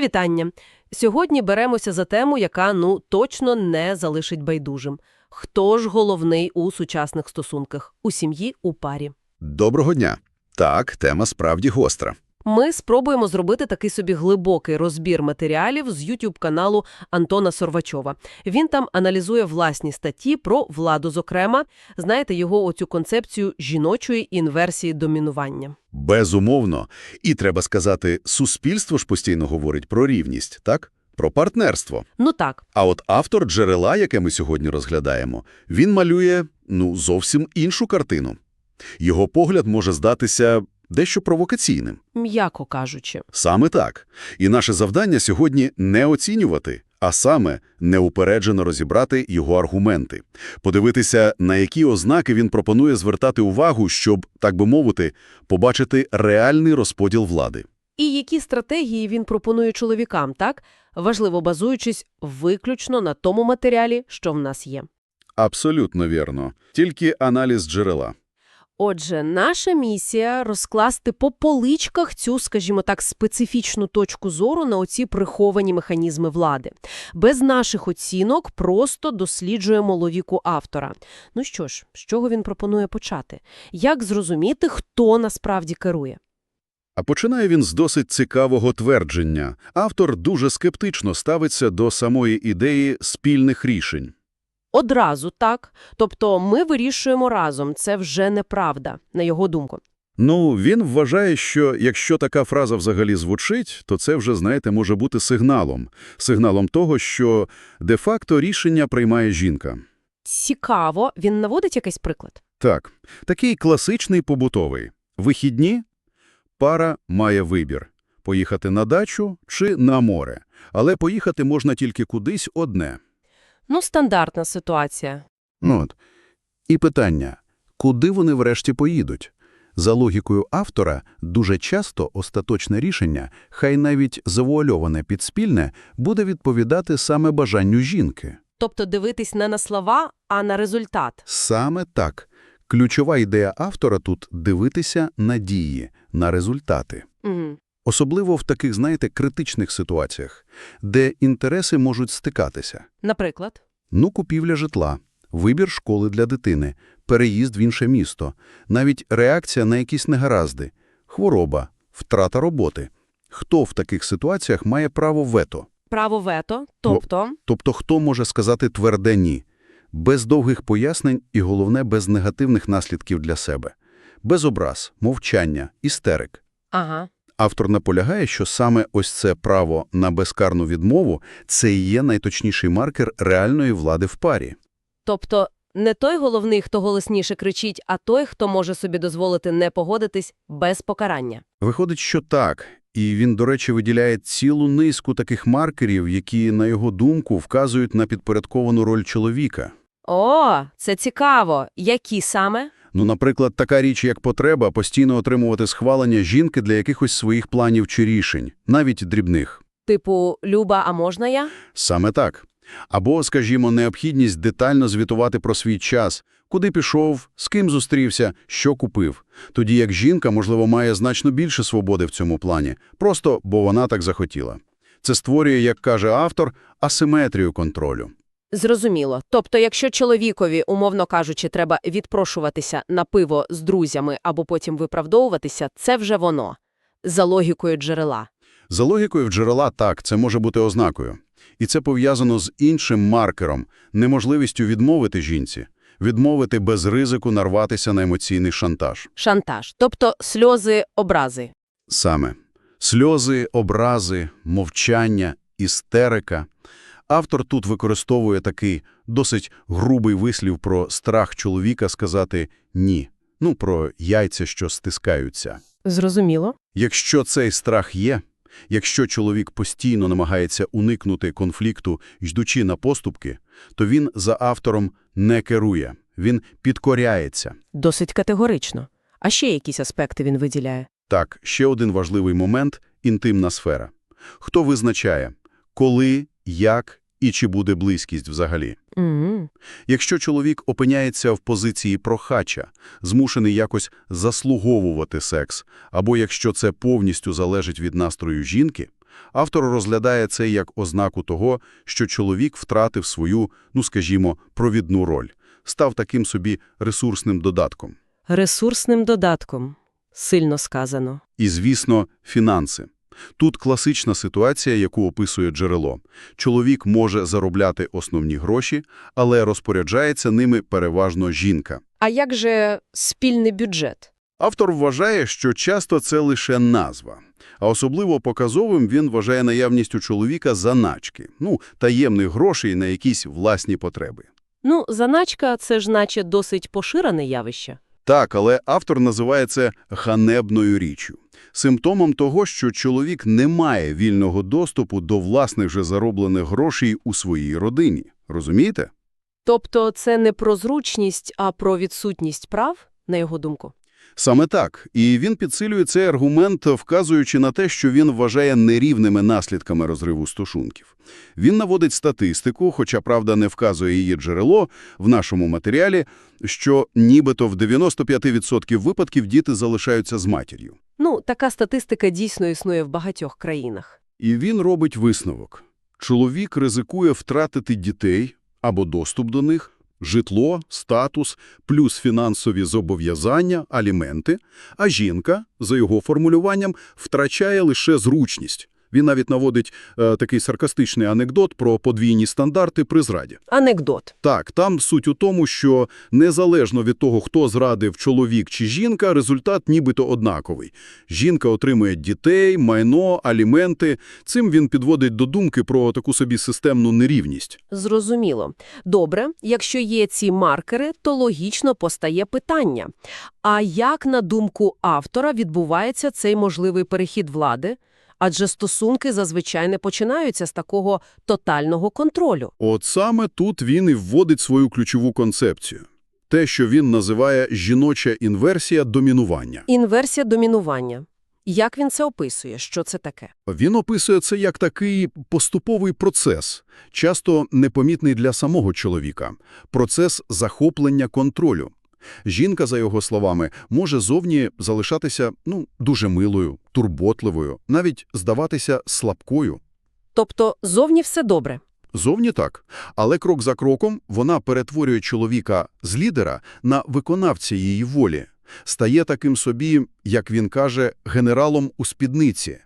Вітання! Сьогодні беремося за тему, яка, ну, точно не залишить байдужим. Хто ж головний у сучасних стосунках? У сім'ї, у парі? Доброго дня. Так, тема справді гостра. Ми спробуємо зробити такий собі глибокий розбір матеріалів з YouTube-каналу Антона Сорвачова. Він там аналізує власні статті про владу, зокрема. Знаєте, його оцю концепцію жіночої інверсії домінування. Безумовно. І, треба сказати, суспільство ж постійно говорить про рівність, так? Про партнерство. Ну так, А от автор джерела, яке ми сьогодні розглядаємо, він малює, ну, зовсім іншу картину. Його погляд може здатися дещо провокаційним. м'яко кажучи. Саме так. І наше завдання сьогодні не оцінювати, а саме неупереджено розібрати його аргументи, подивитися, на які ознаки він пропонує звертати увагу, щоб, так би мовити, побачити реальний розподіл влади. І які стратегії він пропонує чоловікам, так? Важливо базуючись виключно на тому матеріалі, що в нас є. Абсолютно вірно. Тільки аналіз джерела. Отже, наша місія – розкласти по поличках цю, скажімо так, специфічну точку зору на оці приховані механізми влади. Без наших оцінок просто досліджуємо логіку автора. Ну що ж, з чого він пропонує почати? Як зрозуміти, хто насправді керує? А починає він з досить цікавого твердження. Автор дуже скептично ставиться до самої ідеї спільних рішень. Одразу так. Тобто ми вирішуємо разом. Це вже неправда, на його думку. Ну, він вважає, що якщо така фраза взагалі звучить, то це вже, знаєте, може бути сигналом. Сигналом того, що де-факто рішення приймає жінка. Цікаво. Він наводить якийсь приклад? Так, такий класичний побутовий. Вихідні – пара має вибір – поїхати на дачу чи на море. Але поїхати можна тільки кудись одне. Ну, стандартна ситуація. Ну От. І питання – куди вони врешті поїдуть? За логікою автора, дуже часто остаточне рішення, хай навіть завуальоване підспільне, буде відповідати саме бажанню жінки. Тобто дивитись не на слова, а на результат. Саме так. Ключова ідея автора тут – дивитися на дії, на результати. Угу. Особливо в таких, знаєте, критичних ситуаціях, де інтереси можуть стикатися. Наприклад? Ну, купівля житла, вибір школи для дитини, переїзд в інше місто, навіть реакція на якісь негаразди, хвороба, втрата роботи. Хто в таких ситуаціях має право вето? Право вето, тобто... Тобто хто може сказати тверде «ні»? Без довгих пояснень і, головне, без негативних наслідків для себе. Без образ, мовчання, істерик. Ага. Автор наполягає, що саме ось це право на безкарну відмову – це і є найточніший маркер реальної влади в парі. Тобто не той головний, хто голосніше кричить, а той, хто може собі дозволити не погодитись без покарання. Виходить, що так. І він, до речі, виділяє цілу низку таких маркерів, які, на його думку, вказують на підпорядковану роль чоловіка. О, це цікаво. Які саме? Ну, наприклад, така річ, як потреба постійно отримувати схвалення жінки для якихось своїх планів чи рішень, навіть дрібних. Типу, Люба, а можна я? Саме так. Або, скажімо, необхідність детально звітувати про свій час, куди пішов, з ким зустрівся, що купив. Тоді як жінка, можливо, має значно більше свободи в цьому плані, просто бо вона так захотіла. Це створює, як каже автор, асиметрію контролю. Зрозуміло. Тобто, якщо чоловікові, умовно кажучи, треба відпрошуватися на пиво з друзями або потім виправдовуватися, це вже воно. За логікою джерела. За логікою джерела так, це може бути ознакою. І це пов'язано з іншим маркером – неможливістю відмовити жінці, відмовити без ризику нарватися на емоційний шантаж. Шантаж. Тобто сльози, образи. Саме. Сльози, образи, мовчання, істерика. Автор тут використовує такий досить грубий вислів про страх чоловіка сказати «ні». Ну, про яйця, що стискаються. Зрозуміло. Якщо цей страх є, якщо чоловік постійно намагається уникнути конфлікту, йдучи на поступки, то він за автором не керує, він підкоряється. Досить категорично. А ще якісь аспекти він виділяє. Так, ще один важливий момент – інтимна сфера. Хто визначає, коли, як і чи буде близькість взагалі? Угу. Якщо чоловік опиняється в позиції прохача, змушений якось заслуговувати секс, або якщо це повністю залежить від настрою жінки, Автор розглядає це як ознаку того, що чоловік втратив свою, ну скажімо, провідну роль, став таким собі ресурсним додатком. Ресурсним додатком. Сильно сказано. І, звісно, фінанси. Тут класична ситуація, яку описує джерело. Чоловік може заробляти основні гроші, але розпоряджається ними переважно жінка. А як же спільний бюджет? Автор вважає, що часто це лише назва. А особливо показовим він вважає наявність у чоловіка заначки, ну, таємних грошей на якісь власні потреби. Ну, заначка – це ж наче досить поширене явище. Так, але автор називає це ганебною річчю. Симптомом того, що чоловік не має вільного доступу до власних же зароблених грошей у своїй родині. Розумієте? Тобто це не про зручність, а про відсутність прав, на його думку? Саме так. І він підсилює цей аргумент, вказуючи на те, що він вважає нерівними наслідками розриву стосунків. Він наводить статистику, хоча, правда, не вказує її джерело в нашому матеріалі, що нібито в 95% випадків діти залишаються з матір'ю. Ну, така статистика дійсно існує в багатьох країнах. І він робить висновок. Чоловік ризикує втратити дітей або доступ до них, житло, статус, плюс фінансові зобов'язання, аліменти, а жінка, за його формулюванням, втрачає лише зручність. Він навіть наводить е, такий саркастичний анекдот про подвійні стандарти при зраді. Анекдот. Так, там суть у тому, що незалежно від того, хто зрадив, чоловік чи жінка, результат нібито однаковий. Жінка отримує дітей, майно, аліменти. Цим він підводить до думки про таку собі системну нерівність. Зрозуміло. Добре, якщо є ці маркери, то логічно постає питання. А як, на думку автора, відбувається цей можливий перехід влади? Адже стосунки зазвичай не починаються з такого тотального контролю. От саме тут він і вводить свою ключову концепцію. Те, що він називає «жіноча інверсія домінування». Інверсія домінування. Як він це описує? Що це таке? Він описує це як такий поступовий процес, часто непомітний для самого чоловіка. Процес захоплення контролю. Жінка, за його словами, може зовні залишатися ну, дуже милою, турботливою, навіть здаватися слабкою. Тобто зовні все добре. Зовні так. Але крок за кроком вона перетворює чоловіка з лідера на виконавця її волі. Стає таким собі, як він каже, генералом у спідниці.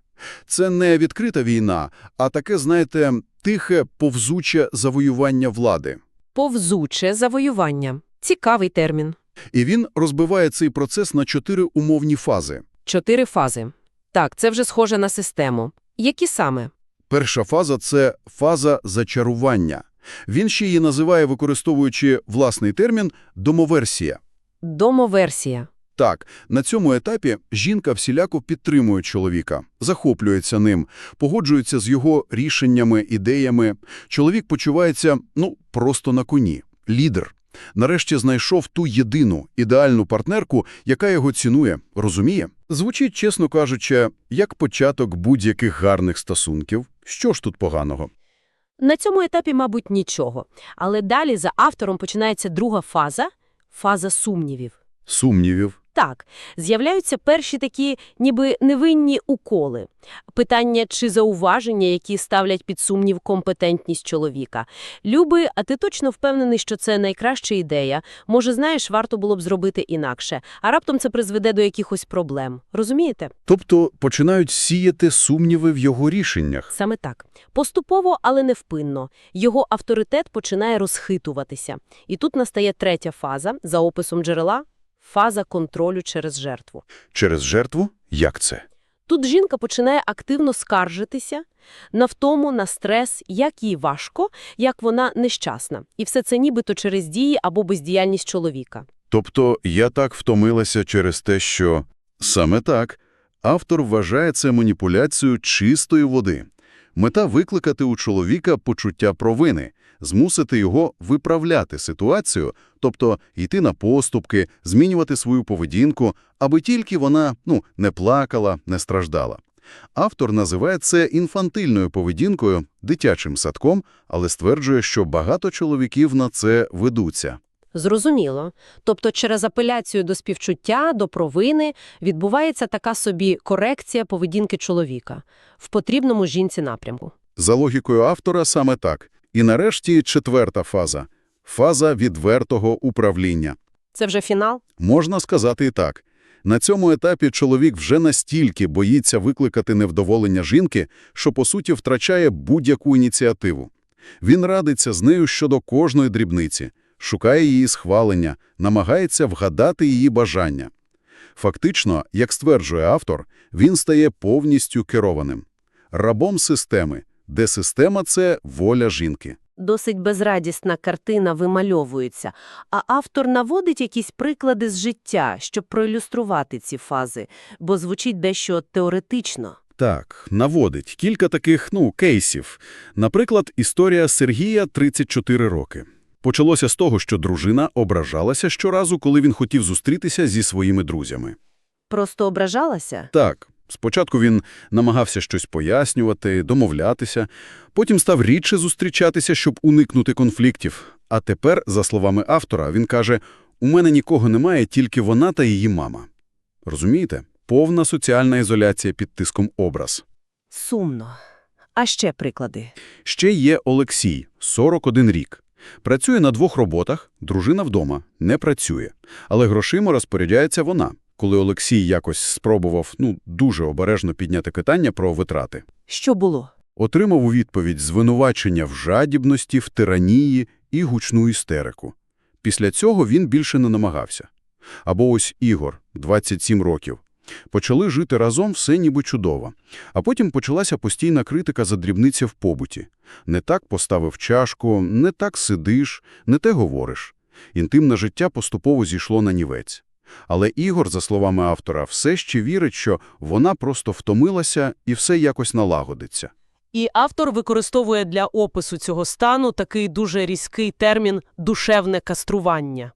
Це не відкрита війна, а таке, знаєте, тихе, повзуче завоювання влади. Повзуче завоювання. Цікавий термін. І він розбиває цей процес на чотири умовні фази. Чотири фази. Так, це вже схоже на систему. Які саме? Перша фаза – це фаза зачарування. Він ще її називає, використовуючи власний термін, домоверсія. Домоверсія. Так, на цьому етапі жінка всіляко підтримує чоловіка, захоплюється ним, погоджується з його рішеннями, ідеями. Чоловік почувається, ну, просто на коні. Лідер. Нарешті знайшов ту єдину, ідеальну партнерку, яка його цінує, розуміє? Звучить, чесно кажучи, як початок будь-яких гарних стосунків. Що ж тут поганого? На цьому етапі, мабуть, нічого. Але далі за автором починається друга фаза – фаза сумнівів. Сумнівів. Так, з'являються перші такі ніби невинні уколи. Питання чи зауваження, які ставлять під сумнів компетентність чоловіка. Люби, а ти точно впевнений, що це найкраща ідея? Може, знаєш, варто було б зробити інакше, а раптом це призведе до якихось проблем. Розумієте? Тобто починають сіяти сумніви в його рішеннях. Саме так. Поступово, але невпинно. Його авторитет починає розхитуватися. І тут настає третя фаза, за описом джерела – фаза контролю через жертву. Через жертву? Як це? Тут жінка починає активно скаржитися на втому, на стрес, як їй важко, як вона нещасна. І все це нібито через дії або бездіяльність чоловіка. Тобто я так втомилася через те, що... Саме так. Автор вважає це маніпуляцією чистої води. Мета – викликати у чоловіка почуття провини, змусити його виправляти ситуацію, тобто йти на поступки, змінювати свою поведінку, аби тільки вона ну, не плакала, не страждала. Автор називає це інфантильною поведінкою, дитячим садком, але стверджує, що багато чоловіків на це ведуться. Зрозуміло. Тобто через апеляцію до співчуття, до провини відбувається така собі корекція поведінки чоловіка в потрібному жінці напрямку. За логікою автора саме так. І нарешті четверта фаза – фаза відвертого управління. Це вже фінал? Можна сказати і так. На цьому етапі чоловік вже настільки боїться викликати невдоволення жінки, що, по суті, втрачає будь-яку ініціативу. Він радиться з нею щодо кожної дрібниці, шукає її схвалення, намагається вгадати її бажання. Фактично, як стверджує автор, він стає повністю керованим. Рабом системи, де система – це воля жінки. Досить безрадісна картина вимальовується, а автор наводить якісь приклади з життя, щоб проілюструвати ці фази, бо звучить дещо теоретично. Так, наводить кілька таких, ну, кейсів. Наприклад, історія Сергія 34 роки. Почалося з того, що дружина ображалася щоразу, коли він хотів зустрітися зі своїми друзями. Просто ображалася? Так, спочатку він намагався щось пояснювати, домовлятися, потім став рідше зустрічатися, щоб уникнути конфліктів. А тепер, за словами автора, він каже, «У мене нікого немає, тільки вона та її мама». Розумієте? Повна соціальна ізоляція під тиском образ. Сумно. А ще приклади. Ще є Олексій, 41 рік. Працює на двох роботах, дружина вдома, не працює. Але грошима розпоряджається вона. Коли Олексій якось спробував, ну, дуже обережно підняти питання про витрати. Що було? Отримав у відповідь звинувачення в жадібності, в тиранії і гучну істерику. Після цього він більше не намагався. Або ось Ігор, 27 років. Почали жити разом все ніби чудово. А потім почалася постійна критика за дрібниці в побуті. Не так поставив чашку, не так сидиш, не те говориш. Інтимне життя поступово зійшло на нівець. Але Ігор, за словами автора, все ще вірить, що вона просто втомилася і все якось налагодиться. І автор використовує для опису цього стану такий дуже різкий термін «душевне кастрування».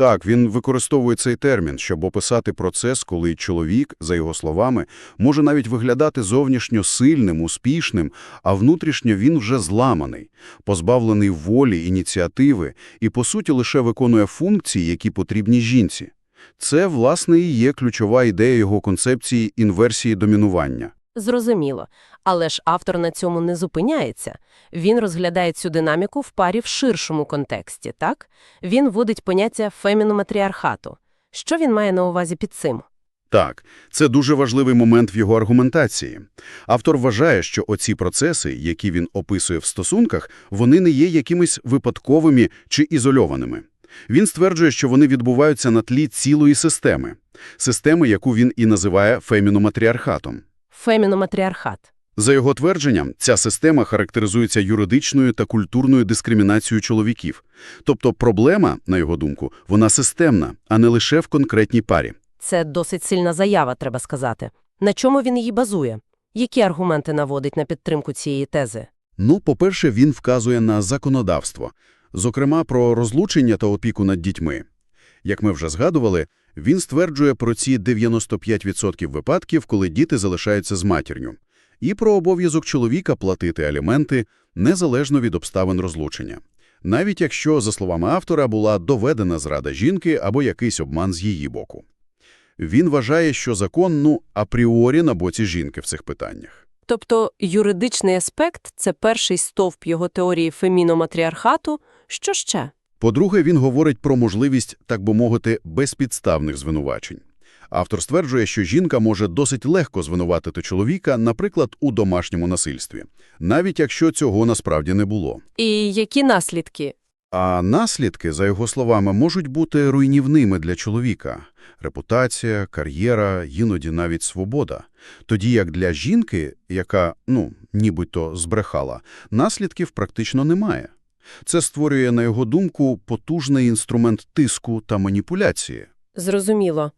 Так, він використовує цей термін, щоб описати процес, коли чоловік, за його словами, може навіть виглядати зовнішньо сильним, успішним, а внутрішньо він вже зламаний, позбавлений волі, ініціативи і, по суті, лише виконує функції, які потрібні жінці. Це, власне, і є ключова ідея його концепції інверсії домінування. Зрозуміло. Але ж автор на цьому не зупиняється. Він розглядає цю динаміку в парі в ширшому контексті, так? Він вводить поняття феміноматріархату. Що він має на увазі під цим? Так, це дуже важливий момент в його аргументації. Автор вважає, що оці процеси, які він описує в стосунках, вони не є якимись випадковими чи ізольованими. Він стверджує, що вони відбуваються на тлі цілої системи. Системи, яку він і називає феміноматріархатом. Феміноматріархат. За його твердженням, ця система характеризується юридичною та культурною дискримінацією чоловіків. Тобто проблема, на його думку, вона системна, а не лише в конкретній парі. Це досить сильна заява, треба сказати. На чому він її базує? Які аргументи наводить на підтримку цієї тези? Ну, по-перше, він вказує на законодавство, зокрема про розлучення та опіку над дітьми. Як ми вже згадували, він стверджує про ці 95% випадків, коли діти залишаються з матір'ю, і про обов'язок чоловіка платити аліменти незалежно від обставин розлучення. Навіть якщо, за словами автора, була доведена зрада жінки або якийсь обман з її боку. Він вважає, що закон, ну, апріорі на боці жінки в цих питаннях. Тобто юридичний аспект – це перший стовп його теорії феміноматріархату. Що ще? По-друге, він говорить про можливість, так би мовити, безпідставних звинувачень. Автор стверджує, що жінка може досить легко звинуватити чоловіка, наприклад, у домашньому насильстві, навіть якщо цього насправді не було. І які наслідки? А наслідки, за його словами, можуть бути руйнівними для чоловіка – репутація, кар'єра, іноді навіть свобода. Тоді як для жінки, яка, ну, нібито збрехала, наслідків практично немає. Це створює, на його думку, потужний інструмент тиску та маніпуляції. Зрозуміло.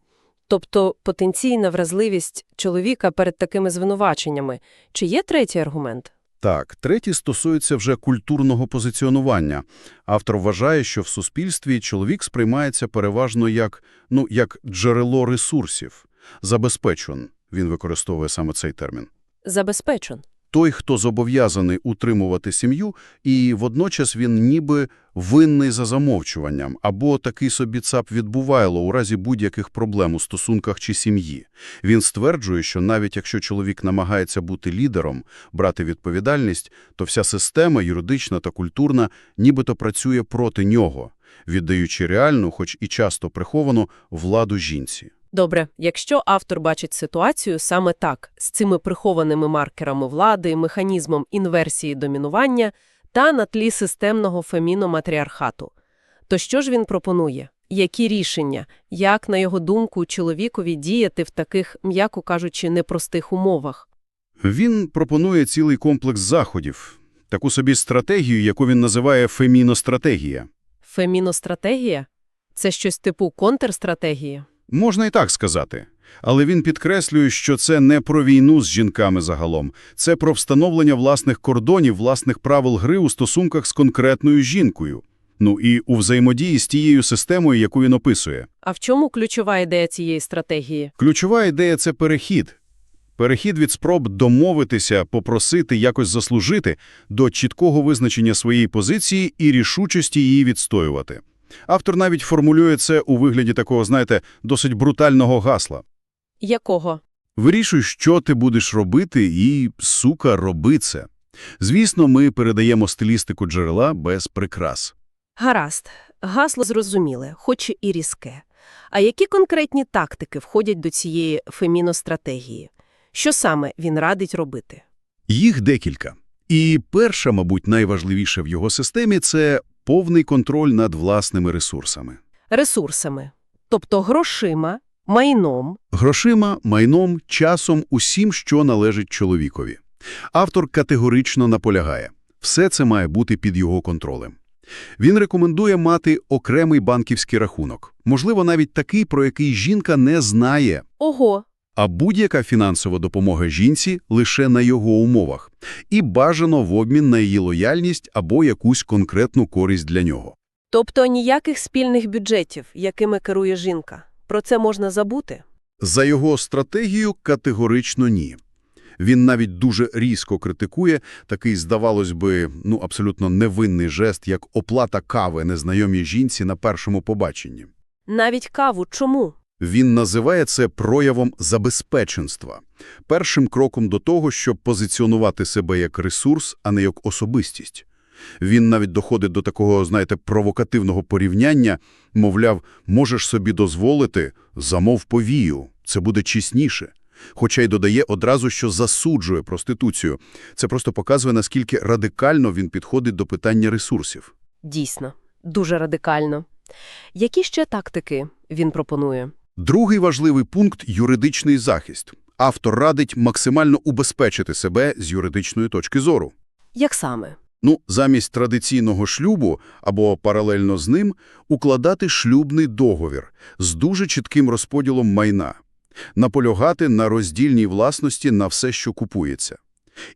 Тобто потенційна вразливість чоловіка перед такими звинуваченнями. Чи є третій аргумент? Так, третій стосується вже культурного позиціонування. Автор вважає, що в суспільстві чоловік сприймається переважно як, ну, як джерело ресурсів. Забезпечен, він використовує саме цей термін. Забезпечен. Той, хто зобов'язаний утримувати сім'ю, і водночас він ніби винний за замовчуванням, або такий собі цап відбувайло у разі будь-яких проблем у стосунках чи сім'ї. Він стверджує, що навіть якщо чоловік намагається бути лідером, брати відповідальність, то вся система, юридична та культурна, нібито працює проти нього, віддаючи реальну, хоч і часто приховану, владу жінці. Добре, якщо автор бачить ситуацію саме так, з цими прихованими маркерами влади, механізмом інверсії домінування та на тлі системного феміноматріархату, то що ж він пропонує? Які рішення, як, на його думку, чоловікові діяти в таких, м'яко кажучи, непростих умовах? Він пропонує цілий комплекс заходів, таку собі стратегію, яку він називає феміностратегія. Феміностратегія? Це щось типу контрстратегії? Можна і так сказати. Але він підкреслює, що це не про війну з жінками загалом. Це про встановлення власних кордонів, власних правил гри у стосунках з конкретною жінкою. Ну і у взаємодії з тією системою, яку він описує. А в чому ключова ідея цієї стратегії? Ключова ідея – це перехід. Перехід від спроб домовитися, попросити, якось заслужити, до чіткого визначення своєї позиції і рішучості її відстоювати. Автор навіть формулює це у вигляді такого, знаєте, досить брутального гасла. Якого? Вирішуй, що ти будеш робити, і, сука, роби це. Звісно, ми передаємо стилістику джерела без прикрас. Гаразд. Гасло зрозуміле, хоч і різке. А які конкретні тактики входять до цієї феміностратегії? Що саме він радить робити? Їх декілька. І перша, мабуть, найважливіша в його системі – це повний контроль над власними ресурсами. Ресурсами. Тобто грошима, майном. Грошима, майном, часом, усім, що належить чоловікові. Автор категорично наполягає. Все це має бути під його контролем. Він рекомендує мати окремий банківський рахунок, можливо, навіть такий, про який жінка не знає, Ого, а будь-яка фінансова допомога жінці лише на його умовах, і бажано в обмін на її лояльність або якусь конкретну користь для нього. Тобто ніяких спільних бюджетів, якими керує жінка. Про це можна забути? За його стратегію категорично ні. Він навіть дуже різко критикує такий, здавалось би, ну абсолютно невинний жест, як оплата кави незнайомій жінці на першому побаченні. Навіть каву чому? Він називає це проявом забезпеченства, першим кроком до того, щоб позиціонувати себе як ресурс, а не як особистість. Він навіть доходить до такого, знаєте, провокативного порівняння, мовляв, можеш собі дозволити, замов повію, це буде чесніше. Хоча й додає одразу, що засуджує проституцію. Це просто показує, наскільки радикально він підходить до питання ресурсів. Дійсно, дуже радикально. Які ще тактики він пропонує? Другий важливий пункт – юридичний захист. Автор радить максимально убезпечити себе з юридичної точки зору. Як саме? Ну, замість традиційного шлюбу або паралельно з ним укладати шлюбний договір з дуже чітким розподілом майна, наполягати на роздільній власності на все, що купується.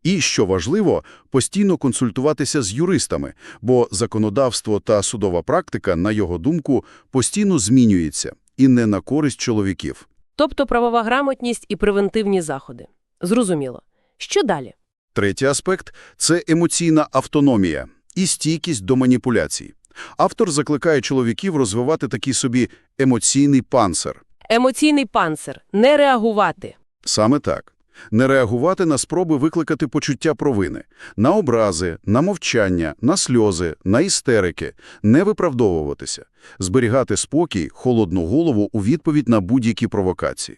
І, що важливо, постійно консультуватися з юристами, бо законодавство та судова практика, на його думку, постійно змінюється і не на користь чоловіків. Тобто правова грамотність і превентивні заходи. Зрозуміло. Що далі? Третій аспект – це емоційна автономія і стійкість до маніпуляцій. Автор закликає чоловіків розвивати такий собі емоційний панцир. Емоційний панцир. Не реагувати. Саме так. Не реагувати на спроби викликати почуття провини, на образи, на мовчання, на сльози, на істерики, не виправдовуватися, зберігати спокій, холодну голову у відповідь на будь-які провокації.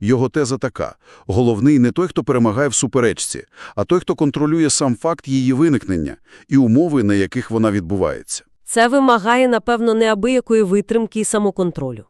Його теза така – головний не той, хто перемагає в суперечці, а той, хто контролює сам факт її виникнення і умови, на яких вона відбувається. Це вимагає, напевно, неабиякої витримки і самоконтролю.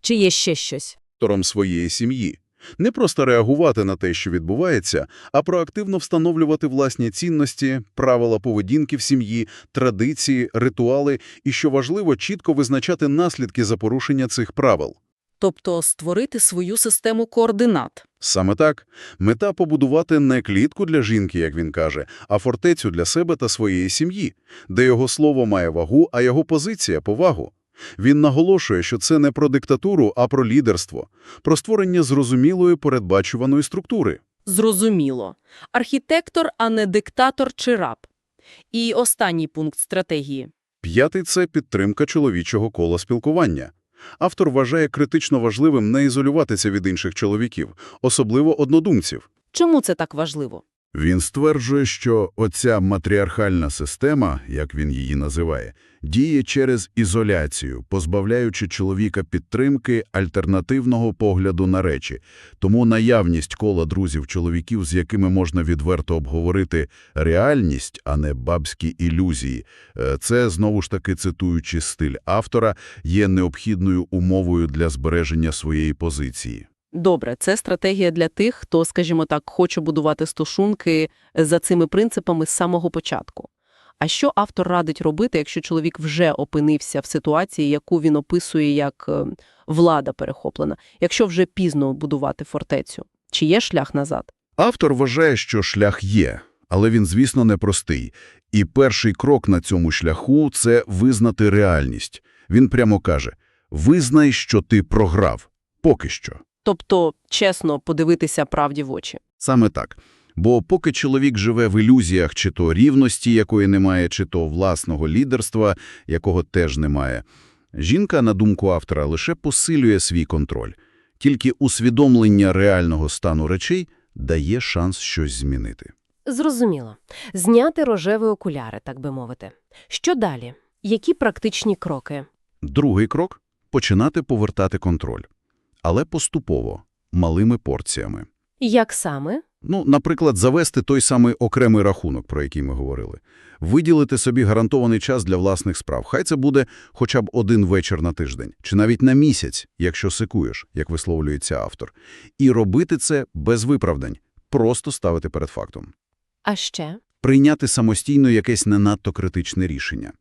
Чи є ще щось? Автором своєї сім'ї. Не просто реагувати на те, що відбувається, а проактивно встановлювати власні цінності, правила поведінки в сім'ї, традиції, ритуали і, що важливо, чітко визначати наслідки за порушення цих правил. тобто створити свою систему координат. Саме так. Мета – побудувати не клітку для жінки, як він каже, а фортецю для себе та своєї сім'ї, де його слово має вагу, а його позиція – повагу. Він наголошує, що це не про диктатуру, а про лідерство, про створення зрозумілої передбачуваної структури. Зрозуміло. Архітектор, а не диктатор чи раб. І останній пункт стратегії. П'ятий – це підтримка чоловічого кола спілкування. Автор вважає критично важливим не ізолюватися від інших чоловіків, особливо однодумців. Чому це так важливо? Він стверджує, що оця матріархальна система, як він її називає, діє через ізоляцію, позбавляючи чоловіка підтримки альтернативного погляду на речі. Тому наявність кола друзів-чоловіків, з якими можна відверто обговорити реальність, а не бабські ілюзії, е, це, знову ж таки цитуючи стиль автора, є необхідною умовою для збереження своєї позиції. Добре, це стратегія для тих, хто, скажімо так, хоче будувати стосунки за цими принципами з самого початку. А що автор радить робити, якщо чоловік вже опинився в ситуації, яку він описує як е, влада перехоплена, якщо вже пізно будувати фортецю? Чи є шлях назад? Автор вважає, що шлях є, але він, звісно, непростий. І перший крок на цьому шляху – це визнати реальність. Він прямо каже «Визнай, що ти програв. Поки що». Тобто, чесно подивитися правді в очі. Саме так. Бо поки чоловік живе в ілюзіях чи то рівності, якої немає, чи то власного лідерства, якого теж немає, жінка, на думку автора, лише посилює свій контроль. Тільки усвідомлення реального стану речей дає шанс щось змінити. Зрозуміло. Зняти рожеві окуляри, так би мовити. Що далі? Які практичні кроки? Другий крок – починати повертати контроль. Але поступово, малими порціями. Як саме? Ну, наприклад, завести той самий окремий рахунок, про який ми говорили. Виділити собі гарантований час для власних справ. Хай це буде хоча б один вечір на тиждень, чи навіть на місяць, якщо сикуєш, як висловлюється автор. І робити це без виправдань, просто ставити перед фактом. А ще? Прийняти самостійно якесь не надто критичне рішення.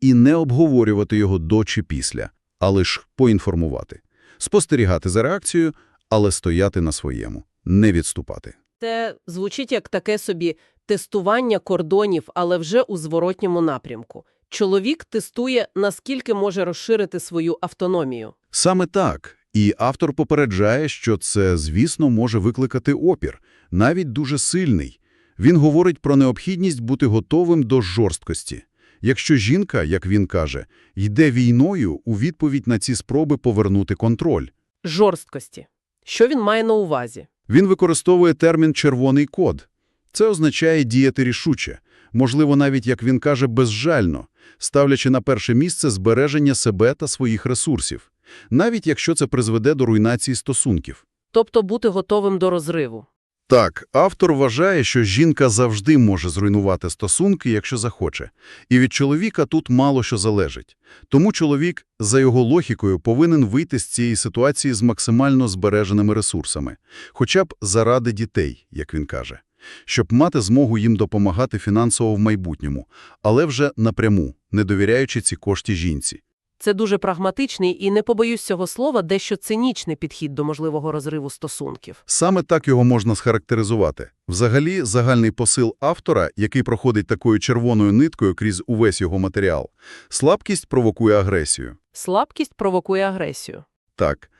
І не обговорювати його до чи після, а лише поінформувати. Спостерігати за реакцією, але стояти на своєму, не відступати. Це звучить як таке собі тестування кордонів, але вже у зворотньому напрямку. Чоловік тестує, наскільки може розширити свою автономію. Саме так. І автор попереджає, що це, звісно, може викликати опір, навіть дуже сильний. Він говорить про необхідність бути готовим до жорсткості. Якщо жінка, як він каже, йде війною у відповідь на ці спроби повернути контроль. Жорсткості. Що він має на увазі? Він використовує термін «червоний код». Це означає діяти рішуче, можливо, навіть, як він каже, безжально, ставлячи на перше місце збереження себе та своїх ресурсів, навіть якщо це призведе до руйнації стосунків. Тобто бути готовим до розриву. Так, автор вважає, що жінка завжди може зруйнувати стосунки, якщо захоче. І від чоловіка тут мало що залежить. Тому чоловік, за його логікою, повинен вийти з цієї ситуації з максимально збереженими ресурсами. Хоча б заради дітей, як він каже. Щоб мати змогу їм допомагати фінансово в майбутньому, але вже напряму, не довіряючи ці кошти жінці. Це дуже прагматичний і, не побоюсь цього слова, дещо цинічний підхід до можливого розриву стосунків. Саме так його можна схарактеризувати. Взагалі, загальний посил автора, який проходить такою червоною ниткою крізь увесь його матеріал, слабкість провокує агресію. Слабкість провокує агресію. Так.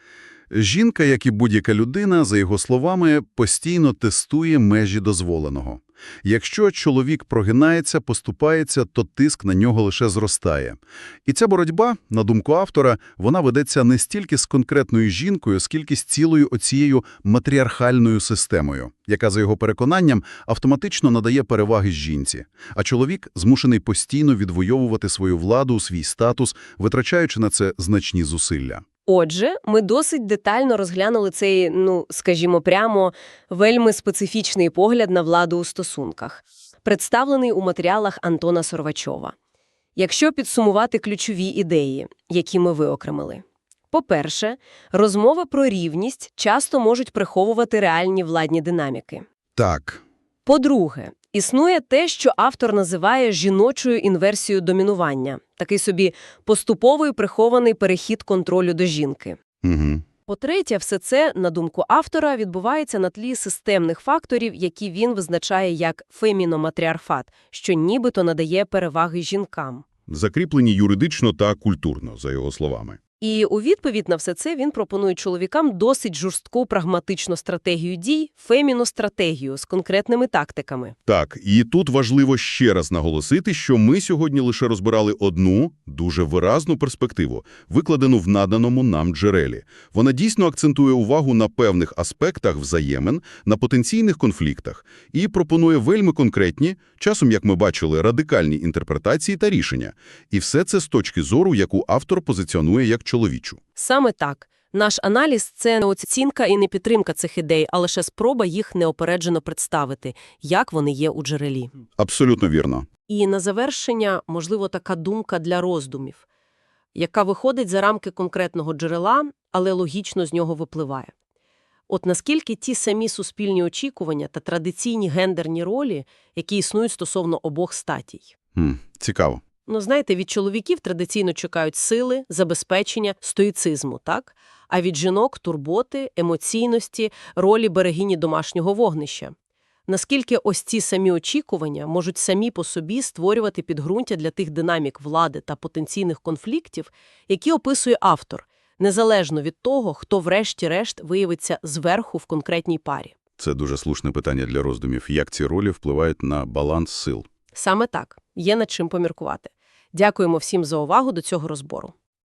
Жінка, як і будь-яка людина, за його словами, постійно тестує межі дозволеного. Якщо чоловік прогинається, поступається, то тиск на нього лише зростає. І ця боротьба, на думку автора, вона ведеться не стільки з конкретною жінкою, скільки з цілою оцією матріархальною системою, яка, за його переконанням, автоматично надає переваги жінці. А чоловік змушений постійно відвоювати свою владу, свій статус, витрачаючи на це значні зусилля. Отже, ми досить детально розглянули цей, ну, скажімо прямо, вельми специфічний погляд на владу у стосунках, представлений у матеріалах Антона Сорвачова. Якщо підсумувати ключові ідеї, які ми виокремили. По-перше, розмови про рівність часто можуть приховувати реальні владні динаміки. Так, По-друге, існує те, що автор називає жіночою інверсією домінування, такий собі поступовий прихований перехід контролю до жінки. угу. По-третє, все це, на думку автора, відбувається на тлі системних факторів, які він визначає як феміноматріархат, що нібито надає переваги жінкам. закріплені юридично та культурно, за його словами. І у відповідь на все це він пропонує чоловікам досить жорстку прагматичну стратегію дій, феміностратегію з конкретними тактиками. Так, і тут важливо ще раз наголосити, що ми сьогодні лише розбирали одну, дуже виразну перспективу, викладену в наданому нам джерелі. Вона дійсно акцентує увагу на певних аспектах взаємин, на потенційних конфліктах і пропонує вельми конкретні, часом, як ми бачили, радикальні інтерпретації та рішення. І все це з точки зору, яку автор позиціонує як чоловічу. Саме так. Наш аналіз – це не оцінка і не підтримка цих ідей, а лише спроба їх неопереджено представити, як вони є у джерелі. Абсолютно вірно. І на завершення, можливо, така думка для роздумів, яка виходить за рамки конкретного джерела, але логічно з нього випливає. От наскільки ті самі суспільні очікування та традиційні гендерні ролі, які існують стосовно обох статій. Хм, цікаво. Ну, знаєте, від чоловіків традиційно чекають сили, забезпечення, стоїцизму, так? А від жінок – турботи, емоційності, ролі берегині домашнього вогнища. Наскільки ось ці самі очікування можуть самі по собі створювати підґрунтя для тих динамік влади та потенційних конфліктів, які описує автор, незалежно від того, хто врешті-решт виявиться зверху в конкретній парі. Це дуже слушне питання для роздумів. Як ці ролі впливають на баланс сил? Саме так, є над чим поміркувати. Дякуємо всім за увагу до цього розбору.